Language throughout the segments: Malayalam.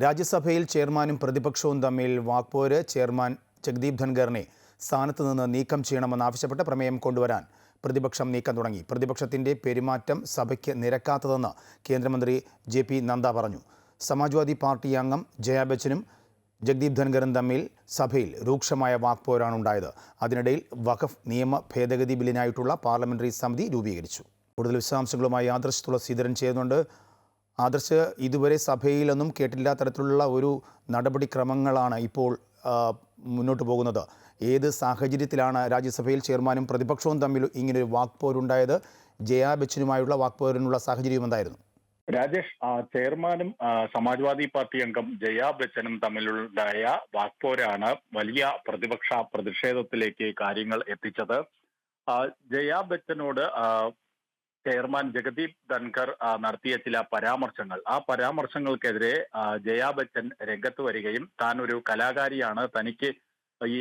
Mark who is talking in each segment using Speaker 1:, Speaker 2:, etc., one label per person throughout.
Speaker 1: രാജ്യസഭയിൽ ചെയർമാനും പ്രതിപക്ഷവും തമ്മിൽ വാക്പോര്. ചെയർമാൻ ജഗ്ദീപ് ധൻഖറിനെ സ്ഥാനത്ത് നിന്ന് നീക്കം ചെയ്യണമെന്നാവശ്യപ്പെട്ട് പ്രമേയം കൊണ്ടുവരാൻ പ്രതിപക്ഷം നീക്കം തുടങ്ങി. പ്രതിപക്ഷത്തിന്റെ പെരുമാറ്റം സഭയ്ക്ക് നിരക്കാത്തതെന്ന് കേന്ദ്രമന്ത്രി ജെ പി നദ്ദ പറഞ്ഞു. സമാജ്വാദി പാർട്ടി അംഗം ജയാ ബച്ചനും ജഗ്ദീപ് ധൻഖറും തമ്മിൽ സഭയിൽ രൂക്ഷമായ വാക്പോരാണ് ഉണ്ടായത്. അതിനിടയിൽ വഖഫ് നിയമ ഭേദഗതി ബില്ലിനായിട്ടുള്ള പാർലമെന്ററി സമിതി രൂപീകരിച്ചു. കൂടുതൽ വിശദാംശങ്ങളുമായി ആദർശ് തുളസീധരൻ ചെയ്യുന്നുണ്ട് ആദർശ് ഇതുവരെ സഭയിലൊന്നും കേട്ടില്ലാത്ത തരത്തിലുള്ള ഒരു നടപടിക്രമങ്ങളാണ് ഇപ്പോൾ മുന്നോട്ട് പോകുന്നത്. ഏത് സാഹചര്യത്തിലാണ് രാജ്യസഭയിൽ ചെയർമാനും പ്രതിപക്ഷവും തമ്മിൽ ഇങ്ങനൊരു വാക്പോരുണ്ടായത്? ജയാ ബച്ചനുമായുള്ള വാക്പോരിനുള്ള സാഹചര്യം എന്തായിരുന്നു?
Speaker 2: രാജേഷ് ചെയർമാനും സമാജ്വാദി പാർട്ടി അംഗം ജയാ ബച്ചനും തമ്മിലുണ്ടായ വാക്പോരാണ് വലിയ പ്രതിപക്ഷ പ്രതിഷേധത്തിലേക്ക് കാര്യങ്ങൾ എത്തിച്ചത്. ജയാ ബച്ചനോട് ചെയർമാൻ ജഗദീപ് ധൻഖർ നടത്തിയ ചില പരാമർശങ്ങൾ. ആ പരാമർശങ്ങൾക്കെതിരെ ജയാ ബച്ചൻ രംഗത്ത് വരികയും താൻ ഒരു കലാകാരിയാണ്. തനിക്ക് ഈ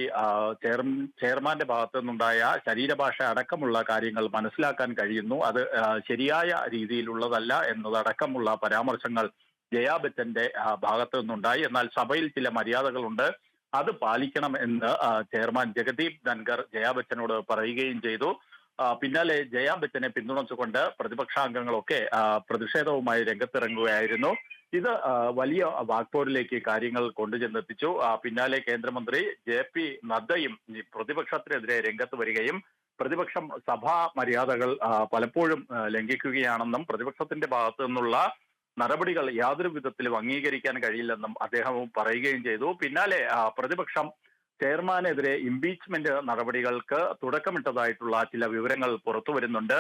Speaker 2: ചെയർമാന്റെ ഭാഗത്തു നിന്നുണ്ടായ ശരീരഭാഷ അടക്കമുള്ള കാര്യങ്ങൾ മനസ്സിലാക്കാൻ കഴിയുന്നു. അത് ശരിയായ രീതിയിലുള്ളതല്ല എന്നതടക്കമുള്ള പരാമർശങ്ങൾ ജയാ ബച്ചന്റെ ഭാഗത്തു നിന്നുണ്ടായി. എന്നാൽ സഭയിൽ ചില മര്യാദകളുണ്ട്. അത് പാലിക്കണം എന്ന് ചെയർമാൻ ജഗദീപ് ധൻഖർ ജയാ ബച്ചനോട് പറയുകയും ചെയ്തു. പിന്നാലെ ജയാ ബച്ചനെ പിന്തുണച്ചുകൊണ്ട് പ്രതിപക്ഷാംഗങ്ങളൊക്കെ പ്രതിഷേധവുമായി രംഗത്തിറങ്ങുകയായിരുന്നു. ഇത് വലിയ വാക്പോരിലേക്ക് കാര്യങ്ങൾ കൊണ്ടുചെന്നെത്തിച്ചു. പിന്നാലെ കേന്ദ്രമന്ത്രി ജെ പി നദ്ദയും പ്രതിപക്ഷത്തിനെതിരെ രംഗത്ത് വരികയും പ്രതിപക്ഷം സഭാ മര്യാദകൾ പലപ്പോഴും ലംഘിക്കുകയാണെന്നും പ്രതിപക്ഷത്തിന്റെ ഭാഗത്തു നിന്നുള്ള നടപടികൾ യാതൊരു വിധത്തിലും അംഗീകരിക്കാൻ കഴിയില്ലെന്നും അദ്ദേഹം പറയുകയും ചെയ്തു. പിന്നാലെ പ്രതിപക്ഷം ചെയർമാനെതിരെ ഇംപീച്ച്മെന്റ് നടപടികൾക്ക് തുടക്കമിട്ടതായിട്ടുള്ള ചില വിവരങ്ങൾ പുറത്തു വരുന്നുണ്ട്.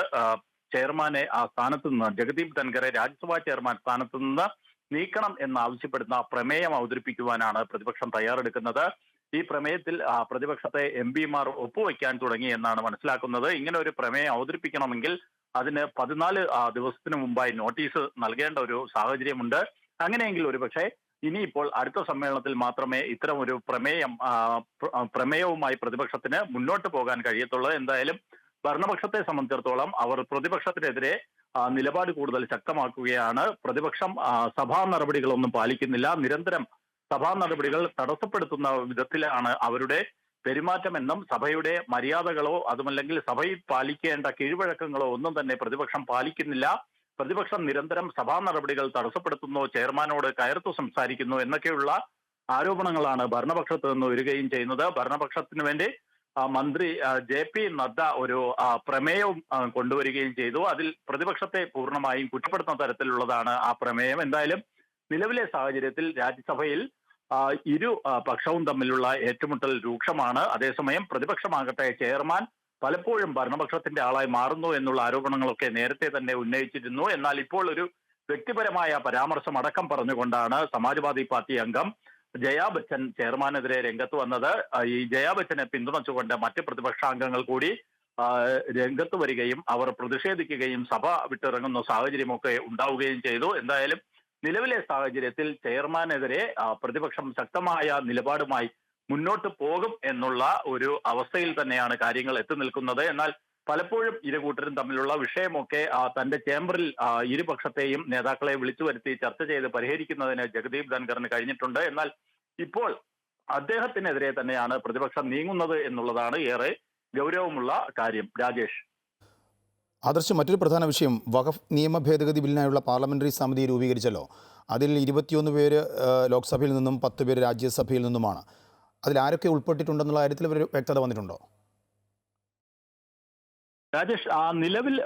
Speaker 2: ചെയർമാനെ ആ സ്ഥാനത്ത് നിന്ന് ജഗദീപ് ധൻഖറെ രാജ്യസഭാ ചെയർമാൻ സ്ഥാനത്ത് നിന്ന് നീക്കണം എന്നാവശ്യപ്പെടുന്ന പ്രമേയം അവതരിപ്പിക്കുവാനാണ് പ്രതിപക്ഷം തയ്യാറെടുക്കുന്നത്. ഈ പ്രമേയത്തിൽ പ്രതിപക്ഷത്തെ എം പിമാർ ഒപ്പുവെക്കാൻ തുടങ്ങി എന്നാണ് മനസ്സിലാക്കുന്നത്. ഇങ്ങനെ ഒരു പ്രമേയം അവതരിപ്പിക്കണമെങ്കിൽ അതിന് പതിനാല് ദിവസത്തിന് മുമ്പായി നോട്ടീസ് നൽകേണ്ട ഒരു സാഹചര്യമുണ്ട്. അങ്ങനെയെങ്കിൽ ഒരുപക്ഷെ ഇനിയിപ്പോൾ അടുത്ത സമ്മേളനത്തിൽ മാത്രമേ ഇത്തരം ഒരു പ്രമേയം പ്രമേയവുമായി പ്രതിപക്ഷത്തിന് മുന്നോട്ട് പോകാൻ കഴിയത്തുള്ളൂ. എന്തായാലും ഭരണപക്ഷത്തെ സംബന്ധിച്ചിടത്തോളം അവർ പ്രതിപക്ഷത്തിനെതിരെ നിലപാട് കൂടുതൽ ശക്തമാക്കുകയാണ്. പ്രതിപക്ഷം സഭാ നടപടികളൊന്നും പാലിക്കുന്നില്ല. നിരന്തരം സഭാ നടപടികൾ തടസ്സപ്പെടുത്തുന്ന വിധത്തിലാണ് അവരുടെ പെരുമാറ്റമെന്നും സഭയുടെ മര്യാദകളോ അതുമല്ലെങ്കിൽ സഭയിൽ പാലിക്കേണ്ട കീഴ്വഴക്കങ്ങളോ ഒന്നും തന്നെ പ്രതിപക്ഷം പാലിക്കുന്നില്ല. പ്രതിപക്ഷം നിരന്തരം സഭാ നടപടികൾ തടസ്സപ്പെടുത്തുന്നു ചെയർമാനോട് കയർത്തു സംസാരിക്കുന്നു എന്നൊക്കെയുള്ള ആരോപണങ്ങളാണ് ഭരണപക്ഷത്ത് നിന്ന് വരികയും ചെയ്യുന്നത്. ഭരണപക്ഷത്തിന് വേണ്ടി മന്ത്രി ജെ പി നദ്ദ ഒരു പ്രമേയവും കൊണ്ടുവരികയും ചെയ്തു. അതിൽ പ്രതിപക്ഷത്തെ പൂർണമായും കുറ്റപ്പെടുത്തുന്ന തരത്തിലുള്ളതാണ് ആ പ്രമേയം. എന്തായാലും നിലവിലെ സാഹചര്യത്തിൽ രാജ്യസഭയിൽ ഇരു പക്ഷവും തമ്മിലുള്ള ഏറ്റുമുട്ടൽ രൂക്ഷമാണ്. അതേസമയം പ്രതിപക്ഷമാകട്ടെ ചെയർമാൻ പലപ്പോഴും ഭരണപക്ഷത്തിന്റെ ആളായി മാറുന്നു എന്നുള്ള ആരോപണങ്ങളൊക്കെ നേരത്തെ തന്നെ ഉന്നയിച്ചിരുന്നു. എന്നാൽ ഇപ്പോൾ ഒരു വ്യക്തിപരമായ പരാമർശം അടക്കം പറഞ്ഞുകൊണ്ടാണ് സമാജ്വാദി പാർട്ടി അംഗം ജയാ ബച്ചൻ ചെയർമാനെതിരെ രംഗത്ത് വന്നത്. ഈ ജയാ ബച്ചനെ പിന്തുണച്ചുകൊണ്ട് മറ്റ് പ്രതിപക്ഷാംഗങ്ങൾ കൂടി രംഗത്ത് വരികയും അവർ പ്രതിഷേധിക്കുകയും സഭ വിട്ടിറങ്ങുന്ന സാഹചര്യമൊക്കെ ഉണ്ടാവുകയും ചെയ്തു. എന്തായാലും നിലവിലെ സാഹചര്യത്തിൽ ചെയർമാനെതിരെ പ്രതിപക്ഷം ശക്തമായ നിലപാടുമായി മുന്നോട്ട് പോകും എന്നുള്ള ഒരു അവസ്ഥയിൽ തന്നെയാണ് കാര്യങ്ങൾ എത്തി നിൽക്കുന്നത്. എന്നാൽ പലപ്പോഴും ഇരു കൂട്ടരും തമ്മിലുള്ള വിഷയമൊക്കെ തന്റെ ചേംബറിൽ ഇരുപക്ഷത്തെയും നേതാക്കളെ വിളിച്ചു വരുത്തി ചർച്ച ചെയ്ത് പരിഹരിക്കുന്നതിന് ജഗദീപ് ധൻഖറിന് കഴിഞ്ഞിട്ടുണ്ട്. എന്നാൽ ഇപ്പോൾ അദ്ദേഹത്തിനെതിരെ തന്നെയാണ് പ്രതിപക്ഷം നീങ്ങുന്നത് എന്നുള്ളതാണ് ഏറെ ഗൗരവമുള്ള കാര്യം. രാജേഷ്.
Speaker 1: ആദർശ് മറ്റൊരു പ്രധാന വിഷയം. വഖഫ് നിയമ ഭേദഗതി ബില്ലിനായുള്ള പാർലമെന്ററി സമിതി രൂപീകരിച്ചല്ലോ. അതിൽ ഇരുപത്തിയൊന്ന് പേര് ലോക്സഭയിൽ നിന്നും പത്ത് പേര് രാജ്യസഭയിൽ നിന്നുമാണ്. അതിൽ ആരൊക്കെ ഉൾപ്പെട്ടിട്ടുണ്ടെന്നുള്ള കാര്യത്തിൽ ഒരു വ്യക്തത വന്നിട്ടുണ്ടോ?
Speaker 2: രാജേഷ് ആ നിലവിൽ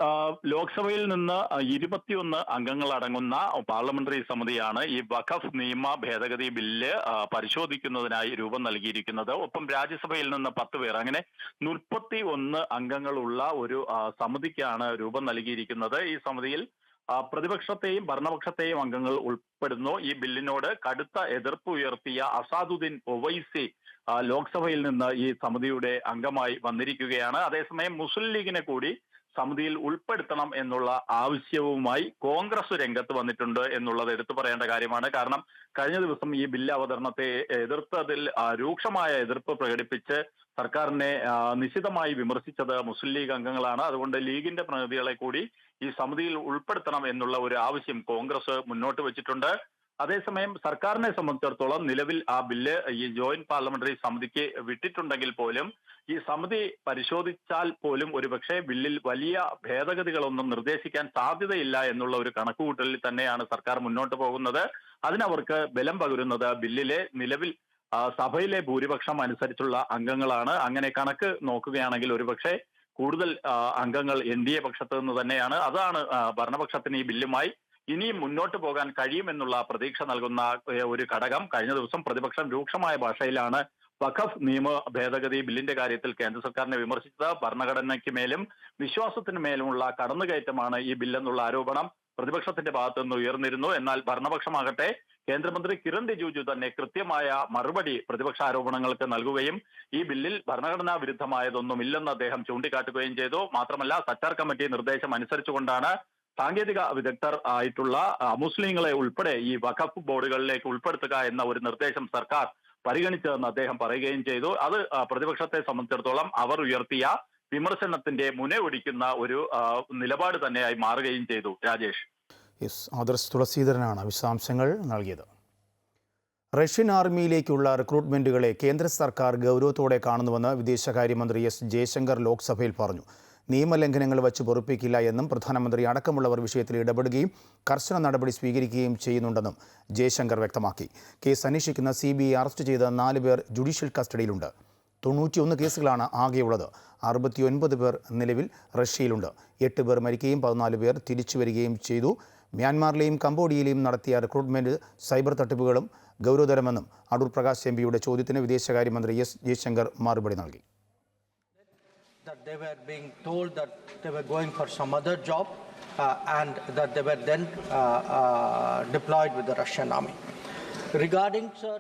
Speaker 2: ലോക്സഭയിൽ നിന്ന് ഇരുപത്തിയൊന്ന് അംഗങ്ങൾ അടങ്ങുന്ന പാർലമെന്ററി സമിതിയാണ് ഈ വഖഫ് നിയമ ഭേദഗതി ബില്ല് പരിശോധിക്കുന്നതിനായി രൂപം നൽകിയിരിക്കുന്നത്. ഒപ്പം രാജ്യസഭയിൽ നിന്ന് പത്ത് പേർ. അങ്ങനെ മുപ്പത്തി ഒന്ന് അംഗങ്ങളുള്ള ഒരു സമിതിക്കാണ് രൂപം നൽകിയിരിക്കുന്നത്. ഈ സമിതിയിൽ പ്രതിപക്ഷത്തെയും ഭരണപക്ഷത്തെയും അംഗങ്ങൾ ഉൾപ്പെടുന്നു. ഈ ബില്ലിനോട് കടുത്ത എതിർപ്പ് ഉയർത്തിയ അസാദുദ്ദീൻ ഒവൈസി ലോക്സഭയിൽ നിന്ന് ഈ സമിതിയുടെ അംഗമായി വന്നിരിക്കുകയാണ്. അതേസമയം മുസ്ലിം ലീഗിനെ കൂടി സമിതിയിൽ ഉൾപ്പെടുത്തണം എന്നുള്ള ആവശ്യവുമായി കോൺഗ്രസ് രംഗത്ത് വന്നിട്ടുണ്ട് എന്നുള്ളത് എടുത്തു പറയേണ്ട കാര്യമാണ്. കാരണം കഴിഞ്ഞ ദിവസം ഈ ബില്ല് അവതരണത്തെ എതിർത്തതിൽ രൂക്ഷമായ എതിർപ്പ് പ്രകടിപ്പിച്ച് സർക്കാരിനെ നിശിതമായി വിമർശിച്ചത് മുസ്ലിം ലീഗ് അംഗങ്ങളാണ്. അതുകൊണ്ട് ലീഗിന്റെ പ്രതിനിധികളെ കൂടി ഈ സമിതിയിൽ ഉൾപ്പെടുത്തണം എന്നുള്ള ഒരു ആവശ്യം കോൺഗ്രസ് മുന്നോട്ട് വെച്ചിട്ടുണ്ട്. അതേസമയം സർക്കാരിനെ സംബന്ധിച്ചിടത്തോളം നിലവിൽ ആ ബില്ല് ഈ ജോയിന്റ് പാർലമെന്ററി സമിതിക്ക് വിട്ടിട്ടുണ്ടെങ്കിൽ പോലും ഈ സമിതി പരിശോധിച്ചാൽ പോലും ഒരുപക്ഷെ ബില്ലിൽ വലിയ ഭേദഗതികളൊന്നും നിർദ്ദേശിക്കാൻ സാധ്യതയില്ല എന്നുള്ള ഒരു കണക്കുകൂട്ടലിൽ തന്നെയാണ് സർക്കാർ മുന്നോട്ട് പോകുന്നത്. അതിനവർക്ക് ബലം പകരുന്നത് ബില്ലിലെ നിലവിൽ സഭയിലെ ഭൂരിപക്ഷം അനുസരിച്ചുള്ള അംഗങ്ങളാണ്. അങ്ങനെ കണക്ക് നോക്കുകയാണെങ്കിൽ ഒരുപക്ഷെ കൂടുതൽ അംഗങ്ങൾ എൻ ഡി എ പക്ഷത്ത് നിന്ന് തന്നെയാണ്. അതാണ് ഭരണപക്ഷത്തിന് ഈ ബില്ലുമായി ഇനിയും മുന്നോട്ട് പോകാൻ കഴിയുമെന്നുള്ള പ്രതീക്ഷ നൽകുന്ന ഒരു ഘടകം കഴിഞ്ഞ ദിവസം പ്രതിപക്ഷം രൂക്ഷമായ ഭാഷയിലാണ് വഖഫ് നിയമ ഭേദഗതി ബില്ലിന്റെ കാര്യത്തിൽ കേന്ദ്ര സർക്കാരിനെ വിമർശിച്ചത്. ഭരണഘടനയ്ക്ക് മേലും വിശ്വാസത്തിന് മേലുമുള്ള കടന്നുകയറ്റമാണ് ഈ ബില്ലെന്നുള്ള ആരോപണം പ്രതിപക്ഷത്തിന്റെ ഭാഗത്തുനിന്ന് ഉയർന്നിരുന്നു. എന്നാൽ ഭരണപക്ഷമാകട്ടെ കേന്ദ്രമന്ത്രി കിരൺ റിജിജു തന്നെ കൃത്യമായ മറുപടി പ്രതിപക്ഷ ആരോപണങ്ങൾക്ക് നൽകുകയും ഈ ബില്ലിൽ ഭരണഘടനാ വിരുദ്ധമായതൊന്നുമില്ലെന്ന് അദ്ദേഹം ചൂണ്ടിക്കാട്ടുകയും ചെയ്തു. മാത്രമല്ല സച്ചാർ കമ്മിറ്റി നിർദ്ദേശം അനുസരിച്ചുകൊണ്ടാണ് സാങ്കേതിക വിദഗ്ധർ ആയിട്ടുള്ള മുസ്ലിങ്ങളെ ഉൾപ്പെടെ ഈ വഖഫ് ബോർഡുകളിലേക്ക് ഉൾപ്പെടുത്തുക എന്ന ഒരു നിർദ്ദേശം സർക്കാർ പരിഗണിച്ചതെന്ന് അദ്ദേഹം പറയുകയും ചെയ്തു. അത് പ്രതിപക്ഷത്തെ സംബന്ധിച്ചിടത്തോളം അവർ ഉയർത്തിയ വിമർശനത്തിന്റെ മുന ഒടിക്കുന്ന ഒരു നിലപാട് തന്നെയായി മാറുകയും ചെയ്തു. രാജേഷ്.
Speaker 1: യെസ് ആദർശ് തുളസീധരനാണ് വിശദാംശങ്ങൾ നൽകിയത്. റഷ്യൻ ആർമിയിലേക്കുള്ള റിക്രൂട്ട്മെന്റുകളെ കേന്ദ്ര സർക്കാർ ഗൗരവത്തോടെ കാണുന്നുവെന്ന് വിദേശകാര്യമന്ത്രി എസ് ജയശങ്കർ ലോക്സഭയിൽ പറഞ്ഞു. നിയമലംഘനങ്ങൾ വച്ച് പൊറുപ്പിക്കില്ല എന്നും പ്രധാനമന്ത്രി അടക്കമുള്ളവർ വിഷയത്തിൽ ഇടപെടുകയും കർശന നടപടി സ്വീകരിക്കുകയും ചെയ്യുന്നുണ്ടെന്നും ജയശങ്കർ വ്യക്തമാക്കി. കേസ് അന്വേഷിക്കുന്ന സി ബി ഐ അറസ്റ്റ് ചെയ്ത നാല് പേർ ജുഡീഷ്യൽ കസ്റ്റഡിയിലുണ്ട്. തൊണ്ണൂറ്റിയൊന്ന് കേസുകളാണ് ആകെയുള്ളത്. അറുപത്തിയൊൻപത് പേർ നിലവിൽ റഷ്യയിലുണ്ട്. എട്ട് പേർ മരിക്കുകയും പതിനാല് പേർ തിരിച്ചു വരികയും ചെയ്തു. മ്യാൻമാറിലെയും കംബോഡിയയിലെയും നടത്തിയ റിക്രൂട്ട്മെന്റ് സൈബർ തട്ടിപ്പുകളും ഗൗരവതരമെന്നും അടൂർ പ്രകാശ് എം പിയുടെ ചോദ്യത്തിന് വിദേശകാര്യമന്ത്രി എസ് ജയശങ്കർ മറുപടി നൽകി
Speaker 3: that they were being told that they were going for some other job uh, and that they were then uh, uh, deployed with the Russian army. Regarding, sir.